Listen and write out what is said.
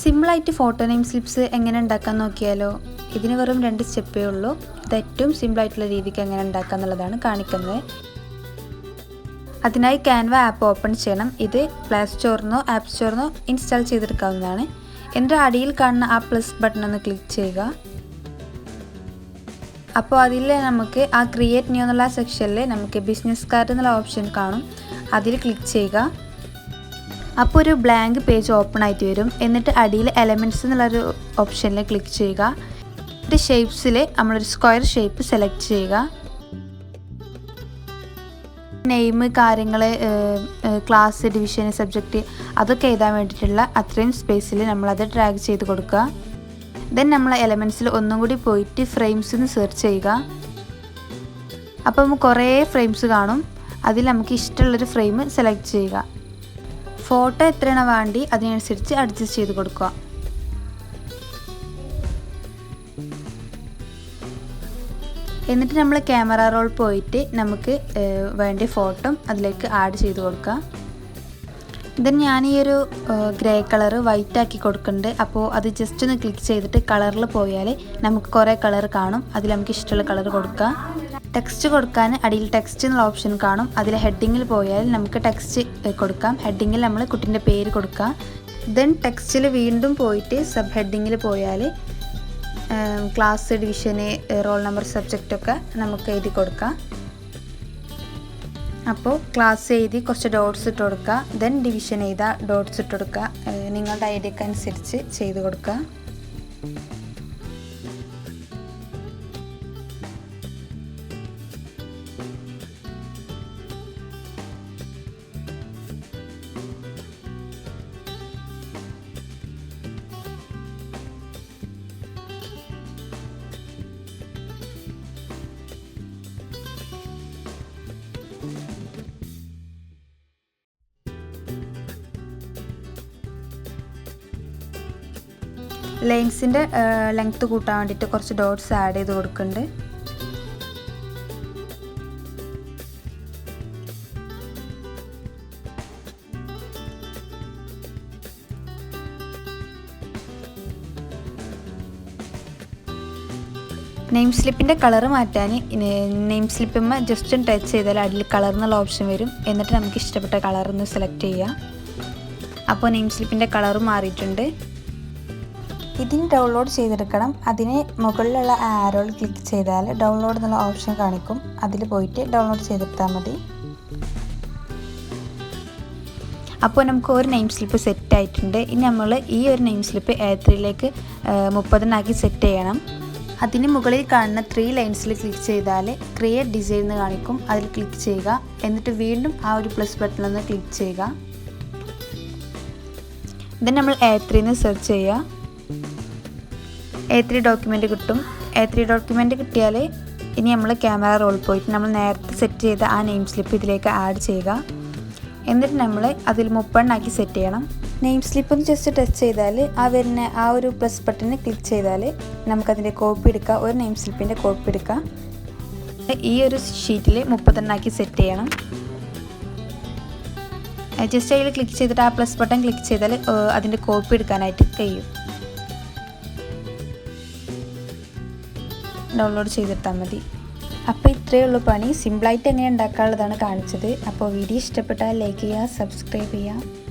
സിമ്പിളായിട്ട് photo name slips എങ്ങനെ ഉണ്ടാക്കാൻ നോക്കിയാലോ ഇതിന് വെറും രണ്ട് സ്റ്റെപ്പേ ഉള്ളൂ. ഇത് ഏറ്റവും സിമ്പിളായിട്ടുള്ള രീതിക്ക് എങ്ങനെ ഉണ്ടാക്കുക എന്നുള്ളതാണ് കാണിക്കുന്നത്. അതിനായി ക്യാൻവ ആപ്പ് ഓപ്പൺ ചെയ്യണം. ഇത് പ്ലേ സ്റ്റോറിനോ ആപ്പ് സ്റ്റോറിനോ ഇൻസ്റ്റാൾ ചെയ്തെടുക്കാവുന്നതാണ്. എന്റെ അടിയിൽ കാണുന്ന ആ പ്ലസ് ബട്ടൺ ഒന്ന് ക്ലിക്ക് ചെയ്യുക. അപ്പോൾ അതിൽ നമുക്ക് ആ ക്രിയേറ്റ് ന്യൂ എന്നുള്ള സെക്ഷനിൽ നമുക്ക് ബിസിനസ് കാർഡ് എന്നുള്ള ഓപ്ഷൻ കാണും. അതിൽ ക്ലിക്ക് ചെയ്യുക. അപ്പോൾ ഒരു ബ്ലാങ്ക് പേജ് ഓപ്പൺ ആയിട്ട് വരും. എന്നിട്ട് അടിയിൽ എലമെന്റ്സ് എന്നുള്ളൊരു ഓപ്ഷനിൽ ക്ലിക്ക് ചെയ്യുക. എന്നിട്ട് ഷേപ്സിൽ നമ്മളൊരു സ്ക്വയർ ഷേപ്പ് സെലക്ട് ചെയ്യുക. നെയിം കാര്യങ്ങൾ ക്ലാസ് ഡിവിഷൻ സബ്ജക്റ്റ് അതൊക്കെ എഴുതാൻ വേണ്ടിയിട്ടുള്ള അത്രയും സ്പേസിൽ നമ്മളത് ഡ്രാഗ് ചെയ്ത് കൊടുക്കുക. ദെൻ നമ്മൾ എലമെന്റ്സിൽ ഒന്നും കൂടി പോയിട്ട് ഫ്രെയിംസ് എന്ന് സെർച്ച് ചെയ്യുക. അപ്പം കുറേ ഫ്രെയിംസ് കാണും. അതിൽ നമുക്ക് ഇഷ്ടമുള്ളൊരു ഫ്രെയിം സെലക്ട് ചെയ്യുക. ഫോട്ടോ എത്രയാണ് വേണ്ടി അതിനനുസരിച്ച് അഡ്ജസ്റ്റ് ചെയ്ത് കൊടുക്കുക. എന്നിട്ട് നമ്മൾ ക്യാമറ റോൾ പോയിട്ട് നമുക്ക് വേണ്ട ഫോട്ടോ അതിലേക്ക് ആഡ് ചെയ്ത് കൊടുക്കുക. ദെൻ ഞാൻ ഈ ഒരു ഗ്രേ കളർ വൈറ്റ് ആക്കി കൊടുക്കുന്നുണ്ട്. അപ്പോൾ അത് ജസ്റ്റ് ഒന്ന് ക്ലിക്ക് ചെയ്തിട്ട് കളറിൽ പോയാൽ നമുക്ക് കുറേ കളർ കാണും. അതിൽ നമുക്ക് ഇഷ്ടമുള്ള കളർ കൊടുക്കുക ടെക്സ്റ്റ് കൊടുക്കാൻ അടിയിൽ ടെക്സ്റ്റ് എന്നുള്ള ഓപ്ഷൻ കാണും. അതിൽ ഹെഡിങ്ങിൽ പോയാൽ നമുക്ക് ടെക്സ്റ്റ് കൊടുക്കാം. ഹെഡിങ്ങിൽ നമ്മൾ കുട്ടിന്റെ പേര് കൊടുക്കാം. ദെൻ ടെക്സ്റ്റിൽ വീണ്ടും പോയിട്ട് സബ് ഹെഡിങ്ങിൽ പോയാൽ ക്ലാസ് ഡിവിഷന് റോൾ നമ്പർ സബ്ജക്റ്റൊക്കെ നമുക്ക് എഴുതി കൊടുക്കാം. അപ്പോൾ ക്ലാസ് എഴുതി കുറച്ച് ഡോട്ട്സ് ഇട്ട് കൊടുക്കുക ദെൻ ഡിവിഷൻ എഴുതുക ഡോട്ട്സ് ഇട്ട് കൊടുക്കുക നിങ്ങളുടെ ഐഡിയക്ക് അനുസരിച്ച് ചെയ്ത് കൊടുക്കുക ലൈൻസിന്റെ ലെങ്ത്ത് കൂട്ടാൻ വേണ്ടിയിട്ട് കുറച്ച് ഡോട്ട്സ് ആഡ് ചെയ്ത് കൊടുക്കുന്നുണ്ട്. നെയിം സ്ലിപ്പിന്റെ കളർ മാറ്റാൻ നെയിം സ്ലിപ്പിമ്മ ജസ്റ്റ് ഒന്ന് ടച്ച് ചെയ്താൽ അതിൽ കളർ എന്നുള്ള ഓപ്ഷൻ വരും. എന്നിട്ട് നമുക്ക് ഇഷ്ടപ്പെട്ട കളർ ഒന്ന് സെലക്ട് ചെയ്യാം. അപ്പോൾ നെയിം സ്ലിപ്പിന്റെ കളർ മാറിയിട്ടുണ്ട്. ഇതിന് ഡൗൺലോഡ് ചെയ്തെടുക്കണം. അതിന് മുകളിലുള്ള ആരോൾ ക്ലിക്ക് ചെയ്താൽ ഡൗൺലോഡ് എന്നുള്ള ഓപ്ഷൻ കാണിക്കും. അതിൽ പോയിട്ട് ഡൗൺലോഡ് ചെയ്തെടുത്താൽ മതി. അപ്പോൾ നമുക്ക് ഒരു നെയിം സ്ലിപ്പ് സെറ്റ് ആയിട്ടുണ്ട്. ഇനി നമ്മൾ ഈ ഒരു നെയിം സ്ലിപ്പ് എ ത്രീയിലേക്ക് മുപ്പതിനാക്കി സെറ്റ് ചെയ്യണം. അതിന് മുകളിൽ കാണുന്ന ത്രീ ലൈൻസിൽ ക്ലിക്ക് ചെയ്താൽ ക്രിയേറ്റ് ഡിസൈൻ എന്ന് കാണിക്കും. അതിൽ ക്ലിക്ക് ചെയ്യുക. എന്നിട്ട് വീണ്ടും ആ ഒരു പ്ലസ് ബട്ടണിൽ ഒന്ന് ക്ലിക്ക് ചെയ്യുക. ദെൻ നമ്മൾ എ ത്രീന്ന് സെർച്ച് ചെയ്യുക. എ ത്രീ ഡോക്യുമെന്റ് കിട്ടും. എ ത്രീ ഡോക്യുമെന്റ് കിട്ടിയാൽ ഇനി നമ്മൾ ക്യാമറ റോൾ പോയിട്ട് നമ്മൾ നേരത്തെ സെറ്റ് ചെയ്ത ആ നെയിം സ്ലിപ്പ് ഇതിലേക്ക് ആഡ് ചെയ്യുക. എന്നിട്ട് നമ്മൾ അതിൽ മുപ്പെണ്ണാക്കി സെറ്റ് ചെയ്യണം. നെയിം സ്ലിപ്പ് ഒന്ന് ജസ്റ്റ് ടച്ച് ചെയ്താൽ ആ വരുന്ന ആ ഒരു പ്ലസ് ബട്ടണിൽ ക്ലിക്ക് ചെയ്താൽ നമുക്കതിന്റെ കോപ്പി എടുക്കാം. ഒരു നെയിം സ്ലിപ്പിന്റെ കോപ്പി എടുക്കാം. ഈ ഒരു ഷീറ്റിൽ മുപ്പത്തെണ്ണാക്കി സെറ്റ് ചെയ്യണം. ജസ്റ്റ് അതിൽ ക്ലിക്ക് ചെയ്തിട്ട് ആ പ്ലസ് ബട്ടൺ ക്ലിക്ക് ചെയ്താൽ അതിന്റെ കോപ്പി എടുക്കാനായിട്ട് കഴിയും. ഡൗൺലോഡ് ചെയ്തെടുത്താൽ മതി. അപ്പോൾ ഇത്രയേ ഉള്ളൂ പണി. സിമ്പിളായിട്ട് എങ്ങനെ ഉണ്ടാക്കാനുള്ളതാണ് കാണിച്ചത്. അപ്പോൾ വീഡിയോ ഇഷ്ടപ്പെട്ടാൽ ലൈക്ക് ചെയ്യുക സബ്സ്ക്രൈബ് ചെയ്യുക.